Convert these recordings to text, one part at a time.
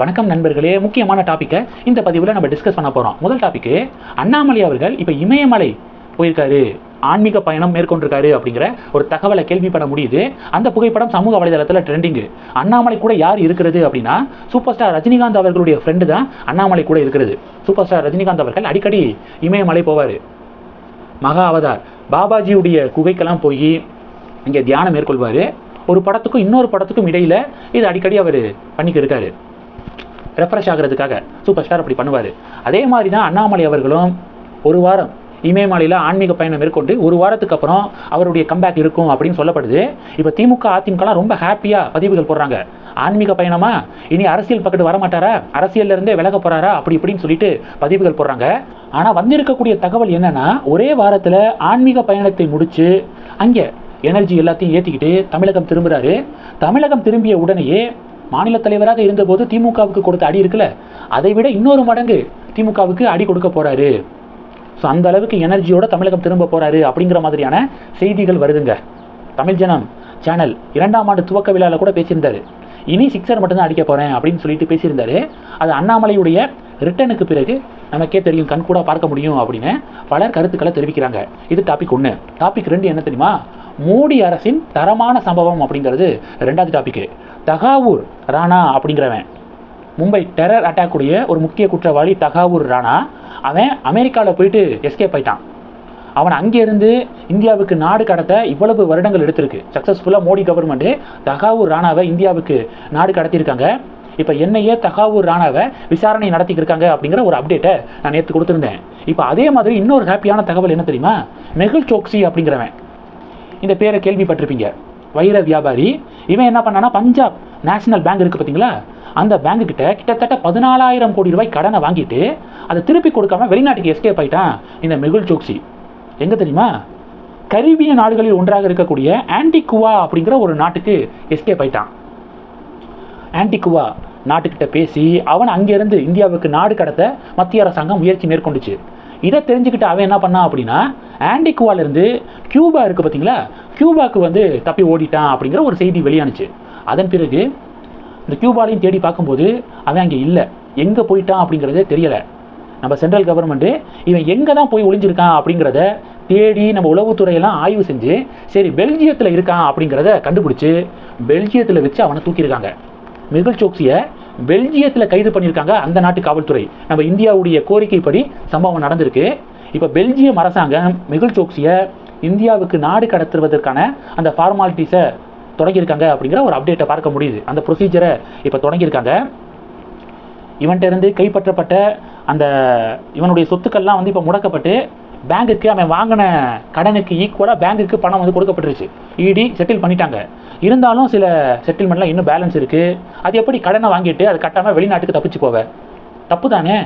வணக்கம் நண்பர்களே முக்கியமான டாப்பிக்கை இந்த பதிவில் நம்ம டிஸ்கஸ் பண்ண போகிறோம் முதல் டாப்பிக்கு அண்ணாமலை அவர்கள் இப்போ இமயமலை போயிருக்காரு. ஆன்மீக பயணம் மேற்கொண்டிருக்காரு அப்படிங்கிற ஒரு தகவலை கேள்விப்பட முடியுது. அந்த புகைப்படம் சமூக வலைதளத்தில் ட்ரெண்டிங்கு அண்ணாமலை கூட யார் இருக்கிறது அப்படின்னா சூப்பர் ஸ்டார் ரஜினிகாந்த் அவர்களுடைய ஃப்ரெண்டு தான் அண்ணாமலை கூட இருக்கிறது. சூப்பர் ஸ்டார் ரஜினிகாந்த் அவர்கள் அடிக்கடி இமயமலை போவார். மகா அவதார். பாபாஜியுடைய குகைக்கெல்லாம் போய் இங்கே தியானம் மேற்கொள்வார். ஒரு படத்துக்கும் இன்னொரு படத்துக்கும் இடையில் இது அடிக்கடி அவர் பண்ணிக்கு இருக்காரு. ரெஃப்ரெஷ் ஆகிறதுக்காக சூப்பர் ஸ்டார் அப்படி பண்ணுவார். அதே மாதிரி தான் அண்ணாமலை அவர்களும் ஒரு வாரம் இமயமலையில் ஆன்மீக பயணம் மேற்கொண்டு ஒரு வாரத்துக்கு அப்புறம் அவருடைய கம்பேக் இருக்கும் அப்படின்னு சொல்லப்படுது. இப்போ திமுக அதிமுகலாம் ரொம்ப ஹாப்பியாக பதிவுகள் போடுறாங்க. ஆன்மீக பயணமா? இனி அரசியல் பக்கத்து வர மாட்டாரா? அரசியல்ல இருந்தே விலக போறாரா? அப்படி இப்படின்னு சொல்லிட்டு பதிவுகள் போடுறாங்க. ஆனால் வந்திருக்கக்கூடிய தகவல் என்னன்னா ஒரே வாரத்தில் ஆன்மீக பயணத்தை முடிச்சு அங்கே எனர்ஜி எல்லாத்தையும் ஏற்றிக்கிட்டு தமிழகம் திரும்புகிறாரு தமிழகம் திரும்பிய உடனேயே மாநில தலைவராக இருந்தபோது திமுகவுக்கு கொடுத்த அடி இருக்குல்ல? அதை விட இன்னொரு மடங்கு திமுகவுக்கு அடி கொடுக்க போறாரு. ஸோ அந்த அளவுக்கு எனர்ஜியோட தமிழகம் திரும்ப போறாரு அப்படிங்கிற மாதிரியான செய்திகள் வருதுங்க. தமிழ் ஜனம் சேனல் இரண்டாம் ஆண்டு துவக்க விழாவில் கூட பேசியிருந்தாரு. இனி சிக்ஸர் மட்டும்தான் அடிக்க போகிறேன் அப்படின்னு சொல்லிட்டு பேசியிருந்தாரு. அது அண்ணாமலையுடைய ரிட்டனுக்கு பிறகு நமக்கே தெரியும் கண் கூட பார்க்க முடியும் அப்படின்னு பலர் கருத்துக்களை தெரிவிக்கிறாங்க. இது டாபிக் ஒன்று டாபிக் ரெண்டு என்ன தெரியுமா? மோடி அரசின் தரமான சம்பவம் அப்படிங்கிறது ரெண்டாவது டாபிக் தகாவூர் ராணா அப்படிங்கிறவன். மும்பை டெரர் அட்டாக் உடைய ஒரு முக்கிய குற்றவாளி தகாவூர் ராணா. அவன் அமெரிக்காவில் போயிட்டு எஸ்கேப் ஆயிட்டான். அவன் அங்கேருந்து இந்தியாவுக்கு நாடு கடத்த இவ்வளவு வருடங்கள் எடுத்திருக்கு. சக்ஸஸ்ஃபுல்லாக மோடி கவர்மெண்ட்டு தகாவூர் ராணாவை இந்தியாவுக்கு நாடு கடத்தியிருக்காங்க. இப்போ என்னையே தகாவூர் ராணாவை விசாரணை நடத்திக்கிட்டு இருக்காங்க அப்படிங்கிற ஒரு அப்டேட்டை நான் நேற்று கொடுத்துருந்தேன். இப்போ அதே மாதிரி இன்னொரு ஹாப்பியான தகவல் என்ன தெரியுமா? மெகுல் சோக்சி அப்படிங்கிறவன். இந்த பேரை கேள்விப்பட்டிருப்பீங்க. வைர வியாபாரி இவன் என்ன பண்ணானா பஞ்சாப் நேஷனல் பேங்க் இருக்குது பார்த்தீங்களா அந்த பேங்க் கிட்ட கிட்டத்தட்ட பதினாலாயிரம் கோடி ரூபாய் கடனை வாங்கிட்டு அதை திருப்பி கொடுக்காம வெளிநாட்டுக்கு எஸ்கேப் ஆயிட்டான் இந்த மெகுல் சோக்சி. எங்கே தெரியுமா? கரீபிய நாடுகளில் ஒன்றாக இருக்கக்கூடிய ஆன்டிகுவா அப்படிங்கிற ஒரு நாட்டுக்கு எஸ்கேப் ஆயிட்டான். ஆன்டிகுவா நாட்டுக்கிட்ட பேசி அவன் அங்கேருந்து இந்தியாவுக்கு நாடு கடத்த மத்திய அரசாங்கம் முயற்சி மேற்கொண்டுச்சு. இதை தெரிஞ்சுக்கிட்டு அவன் என்ன பண்ணான் அப்படின்னா ஆண்டிகுவாலேருந்து கியூபா இருக்குது பார்த்தீங்களா கியூபாக்கு வந்து தப்பி ஓடிட்டான் அப்படிங்கிற ஒரு செய்தி வெளியானுச்சு. அதன் பிறகு இந்த கியூபாலையும் தேடி பார்க்கும்போது அவன் அங்கே இல்லை. எங்கே போயிட்டான் அப்படிங்கிறதே தெரியலை. நம்ம சென்ட்ரல் கவர்மெண்ட்டு இவன் எங்கே தான் போய் ஒளிஞ்சிருக்கான் அப்படிங்கிறத தேடி நம்ம உளவுத்துறையெல்லாம் ஆய்வு செஞ்சு சரி பெல்ஜியத்தில் இருக்கான் அப்படிங்கிறத கண்டுபிடிச்சி பெல்ஜியத்தில் வச்சு அவனை தூக்கியிருக்காங்க. மிகுல் சோக்சியை பெல்ஜியத்தில் கைது பண்ணியிருக்காங்க அந்த நாட்டு காவல்துறை. நம்ம இந்தியாவுடைய கோரிக்கைப்படி சம்பவம் நடந்திருக்கு. இப்போ பெல்ஜியம் அரசாங்கம் மிகுல் சோக்சியை இந்தியாவுக்கு நாடு கடத்துவதற்கான அந்த ஃபார்மாலிட்டிஸை தொடங்கியிருக்காங்க அப்படிங்கிற ஒரு அப்டேட்டை பார்க்க முடியுது. அந்த ப்ரொசீஜரை இப்போ தொடங்கியிருக்காங்க. இவன்கிட்டருந்து கைப்பற்றப்பட்ட அந்த இவனுடைய சொத்துக்கள்லாம் வந்து இப்போ முடக்கப்பட்டு பேங்குக்கு அவன் வாங்கின கடனுக்கு ஈக்குவலாக பேங்குக்கு பணம் வந்து கொடுக்கப்பட்டுருச்சு. இடி செட்டில் பண்ணிட்டாங்க. இருந்தாலும் சில செட்டில்மெண்ட்லாம் இன்னும் பேலன்ஸ் இருக்குது அது எப்படி கடனை வாங்கிட்டு அது கட்டாமல் வெளிநாட்டுக்கு தப்பிச்சு போவேன் தப்பு தானே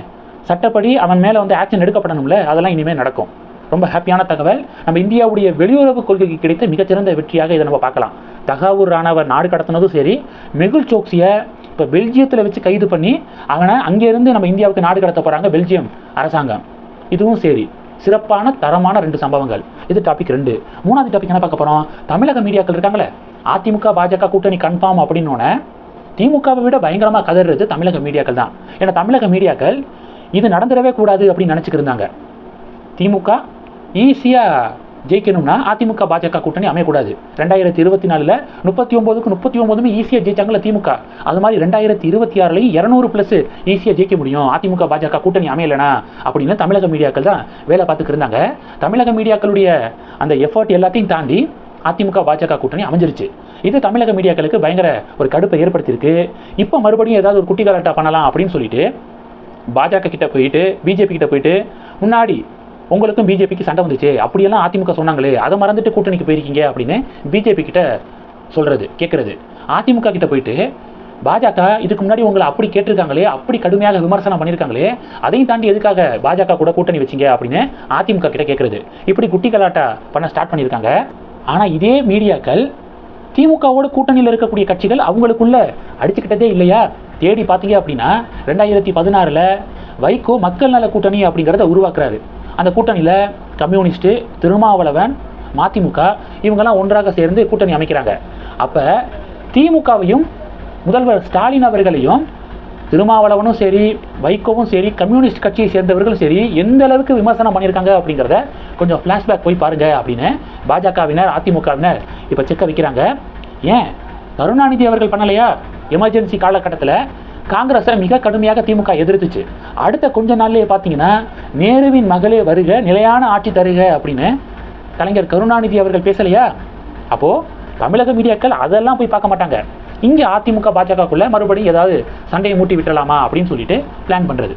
சட்டப்படி அவன் மேலே வந்து ஆக்ஷன் எடுக்கப்படணும்ல. அதெல்லாம் இனிமேல் நடக்கும். ரொம்ப ஹாப்பியான தகவல். நம்ம இந்தியாவுடைய வெளியுறவு கொள்கைக்கு கிடைத்த மிகச்சிறந்த வெற்றியாக இதை நம்ம பார்க்கலாம். தகாவூர் ராணாவை நாடு கடத்தினதும் சரி மெகுல் சோக்சியை இப்போ பெல்ஜியத்தில் வச்சு கைது பண்ணி அவனை அங்கேருந்து நம்ம இந்தியாவுக்கு நாடு கடத்த போகிறாங்க பெல்ஜியம் அரசாங்கம். இதுவும் சரி சிறப்பான தரமான ரெண்டு சம்பவங்கள். இது டாபிக் ரெண்டு. மூணாவது டாபிக் என்ன பார்க்க போகிறோம் தமிழக மீடியாக்கள் இருக்காங்களே? அதிமுக பாஜக கூட்டணி கன்ஃபார்ம் அப்படின்னோடனே திமுகவை விட பயங்கரமாக கதறது தமிழக மீடியாக்கள் தான். ஏன்னா தமிழக மீடியாக்கள் இது நடந்துடவே கூடாது அப்படின்னு நினச்சிக்கிருந்தாங்க திமுக ஈஸியாக ஜெயிக்கணும்னா அதிமுக பாஜக கூட்டணி அமையக்கூடாது. ரெண்டாயிரத்தி இருபத்தி நாலில் முப்பத்தி ஒம்போதுக்கு முப்பத்தி ஒம்போதுமே ஈஸியாக ஜெயிச்சாங்களே திமுக. அது மாதிரி ரெண்டாயிரத்தி இருபத்தி ஆறுலையும் இரநூறு ப்ளஸ் ஈஸியாக ஜெயிக்க முடியும். அதிமுக பாஜக கூட்டணி அமையலைனா அப்படின்னு தமிழக மீடியாக்கள் தான் வேலை பார்த்துக்கு இருந்தாங்க. தமிழக மீடியாக்களுடைய அந்த எஃபர்ட் எல்லாத்தையும் தாண்டி அதிமுக பாஜக கூட்டணி அமைஞ்சிருச்சு. இது தமிழக மீடியாக்களுக்கு பயங்கர ஒரு கடுப்பை ஏற்படுத்தியிருக்கு. இப்போ மறுபடியும் ஏதாவது ஒரு குட்டி கலாட்டா பண்ணலாம் அப்படின்னு சொல்லிட்டு பாஜக கிட்ட போயிட்டு பிஜேபி கிட்ட போயிட்டு முன்னாடி உங்களுக்கும் பிஜேபிக்கு சண்டை வந்துச்சு அப்படியெல்லாம் அதிமுக சொன்னாங்களே அதை மறந்துட்டு கூட்டணிக்கு போயிருக்கீங்க அப்படின்னு பிஜேபி கிட்ட சொல்கிறது கேட்கறது அதிமுக கிட்ட போயிட்டு பாஜக இதுக்கு முன்னாடி உங்களை அப்படி கேட்டிருக்காங்களே அப்படி கடுமையாக விமர்சனம் பண்ணியிருக்காங்களே அதையும் தாண்டி எதுக்காக பாஜக கூட கூட்டணி வச்சீங்க அப்படின்னு அதிமுக கிட்ட கேட்குறது இப்படி குட்டி கலாட்டா பண்ண ஸ்டார்ட் பண்ணியிருக்காங்க. ஆனால் இதே மீடியாக்கள் திமுகவோட கூட்டணியில் இருக்கக்கூடிய கட்சிகள் அவங்களுக்குள்ள அடிச்சுக்கிட்டதே இல்லையா? தேடி பார்த்தீங்க அப்படின்னா ரெண்டாயிரத்தி பதினாறில் வைகோ மக்கள் நல கூட்டணி அப்படிங்கிறத உருவாக்குறாரு. அந்த கூட்டணியில் கம்யூனிஸ்ட்டு திருமாவளவன் மதிமுக இவங்கெல்லாம் ஒன்றாக சேர்ந்து கூட்டணி அமைக்கிறாங்க. அப்போ திமுகவையும் முதல்வர் ஸ்டாலின் அவர்களையும் திருமாவளவனும் சரி வைகோவும் சரி கம்யூனிஸ்ட் கட்சியை சேர்ந்தவர்களும் சரி எந்த அளவுக்கு விமர்சனம் பண்ணியிருக்காங்க அப்படிங்கிறத கொஞ்சம் ஃப்ளாஷ்பேக் போய் பாருங்க அப்படின்னு பாஜகவினர் அதிமுகவினர் இப்போ செக்க வைக்கிறாங்க. ஏன்? கருணாநிதி அவர்கள் பண்ணலையா? எமர்ஜென்சி காலகட்டத்தில் காங்கிரஸை மிக கடுமையாக திமுக எதிர்த்துச்சு. அடுத்த கொஞ்ச நாள்லேயே பார்த்தீங்கன்னா நேருவின் மகளே வருக நிலையான ஆட்சி தருக அப்படின்னு கலைஞர் கருணாநிதி அவர்கள் பேசலையா? அப்போது தமிழக மீடியாக்கள் அதெல்லாம் போய் பார்க்க மாட்டாங்க. இங்கே அதிமுக பாஜகக்குள்ளே மறுபடியும் ஏதாவது சண்டையை மூட்டி விட்டுறலாமா அப்படின்னு சொல்லிட்டு பிளான் பண்ணுறது